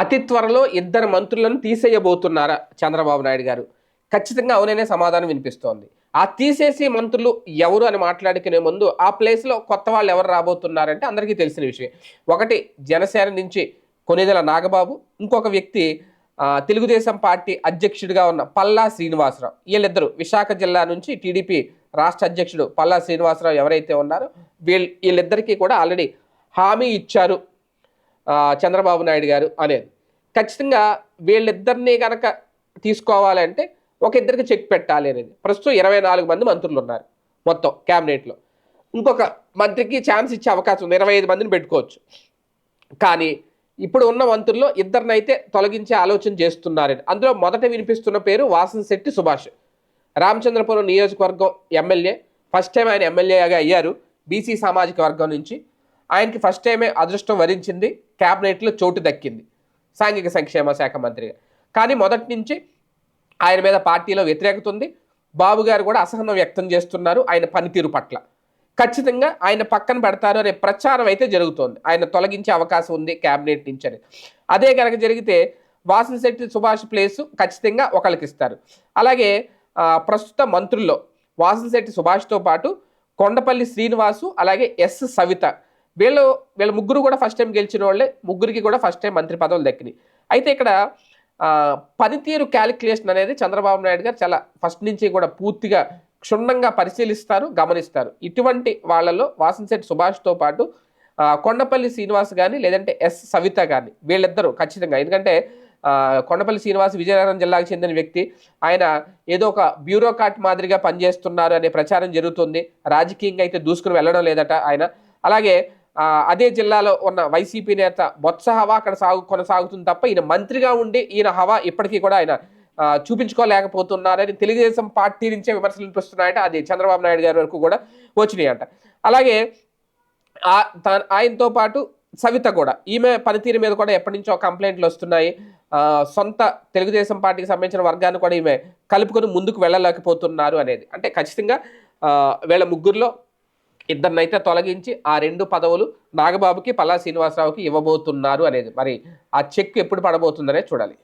అతి త్వరలో ఇద్దరు మంత్రులను తీసేయబోతున్నారా చంద్రబాబు నాయుడు గారు? ఖచ్చితంగా అవుననే సమాధానం వినిపిస్తోంది. ఆ తీసేసి మంత్రులు ఎవరు అని మాట్లాడుకునే ముందు ఆ ప్లేస్లో కొత్త వాళ్ళు ఎవరు రాబోతున్నారంటే అందరికీ తెలిసిన విషయం. ఒకటి జనసేన నుంచి కొనిదెల నాగబాబు ఇంకొక వ్యక్తి తెలుగుదేశం పార్టీ అధ్యక్షుడిగా ఉన్న పల్లా శ్రీనివాసరావు. వీళ్ళిద్దరు విశాఖ జిల్లా నుంచి టీడీపీ రాష్ట్ర అధ్యక్షుడు పల్లా శ్రీనివాసరావు ఎవరైతే ఉన్నారో వీళ్ళు వీళ్ళిద్దరికీ కూడా ఆల్రెడీ హామీ ఇచ్చారు చంద్రబాబు నాయుడు గారు అనేది. ఖచ్చితంగా వీళ్ళిద్దరినీ కనుక తీసుకోవాలంటే ఒక ఇద్దరికి చెక్ పెట్టాలి అనేది. ప్రస్తుతం ఇరవై నాలుగు మంది మంత్రులు ఉన్నారు మొత్తం క్యాబినెట్లో. ఇంకొక మంత్రికి ఛాన్స్ ఇచ్చే అవకాశం ఉంది. ఇరవై ఐదు మందిని పెట్టుకోవచ్చు. కానీ ఇప్పుడు ఉన్న మంత్రుల్లో ఇద్దరినైతే తొలగించే ఆలోచన చేస్తున్నారని అందులో మొదట వినిపిస్తున్న పేరు వాసనశెట్టి సుభాష్. రామచంద్రపురం నియోజకవర్గం ఎమ్మెల్యే. ఫస్ట్ టైం ఆయన ఎమ్మెల్యేగా అయ్యారు. బీసీ సామాజిక వర్గం నుంచి. ఆయనకి ఫస్ట్ టైమే అదృష్టం వరించింది క్యాబినెట్లో చోటు దక్కింది. సాంఘిక సంక్షేమ శాఖ మంత్రిగా. కానీ మొదటి నుంచి ఆయన మీద పార్టీలో వ్యతిరేకత ఉంది బాబు గారు కూడా అసహనం వ్యక్తం చేస్తున్నారు ఆయన పనితీరు పట్ల. ఖచ్చితంగా ఆయన పక్కన పెడతారు అనే ప్రచారం అయితే జరుగుతోంది. ఆయన తొలగించే అవకాశం ఉంది క్యాబినెట్ నుంచి అని. అదే కనుక జరిగితే వాసనశెట్టి సుభాష్ ప్లేసు ఖచ్చితంగా ఒకళ్ళకి ఇస్తారు. అలాగే ప్రస్తుత మంత్రుల్లో వాసనశెట్టి సుభాష్తో పాటు కొండపల్లి శ్రీనివాసు అలాగే ఎస్ సవిత వీళ్ళు వీళ్ళ ముగ్గురు కూడా ఫస్ట్ టైం గెలిచిన వాళ్ళే. ముగ్గురికి కూడా ఫస్ట్ టైం మంత్రి పదవులు దక్కినాయి. అయితే ఇక్కడ పనితీరు క్యాలిక్యులేషన్ అనేది చంద్రబాబు నాయుడు గారు చాలా ఫస్ట్ నుంచి కూడా పూర్తిగా క్షుణ్ణంగా పరిశీలిస్తారు గమనిస్తారు. ఇటువంటి వాళ్ళలో వాసనశెట్టి సుభాష్తో పాటు కొండపల్లి శ్రీనివాస్ కానీ లేదంటే ఎస్ సవిత కానీ వీళ్ళిద్దరూ ఖచ్చితంగా. ఎందుకంటే కొండపల్లి శ్రీనివాస్ విజయనగరం జిల్లాకు చెందిన వ్యక్తి. ఆయన ఏదో ఒక బ్యూరోక్రాట్ మాదిరిగా పనిచేస్తున్నారు అనే ప్రచారం జరుగుతుంది. రాజకీయంగా అయితే దూసుకుని వెళ్ళడం లేదట ఆయన. అలాగే అదే జిల్లాలో ఉన్న వైసీపీ నేత బొత్స హవా అక్కడ సాగు కొనసాగుతుంది తప్ప ఈయన మంత్రిగా ఉండి ఈయన హవా ఇప్పటికీ కూడా ఆయన చూపించుకోలేకపోతున్నారని తెలుగుదేశం పార్టీ నుంచే విమర్శలు వినిపిస్తున్నాయట అది చంద్రబాబు నాయుడు గారి వరకు కూడా వచ్చినాయంట. అలాగే ఆ- ఆయనతో పాటు సవిత కూడా. ఈమె పనితీరు మీద కూడా ఎప్పటి నుంచో కంప్లైంట్లు వస్తున్నాయి. సొంత తెలుగుదేశం పార్టీకి సంబంధించిన వర్గాన్ని కూడా ఈమె కలుపుకొని ముందుకు వెళ్ళలేకపోతున్నారు అనేది. అంటే ఖచ్చితంగా వీళ్ళ ముగ్గురులో ఇద్దరినైతే తొలగించి ఆ రెండు పదవులు నాగబాబుకి పల్లా శ్రీనివాసరావుకి ఇవ్వబోతున్నారు అనేది. మరి ఆ చెక్ ఎప్పుడు పడబోతుందనే చూడాలి.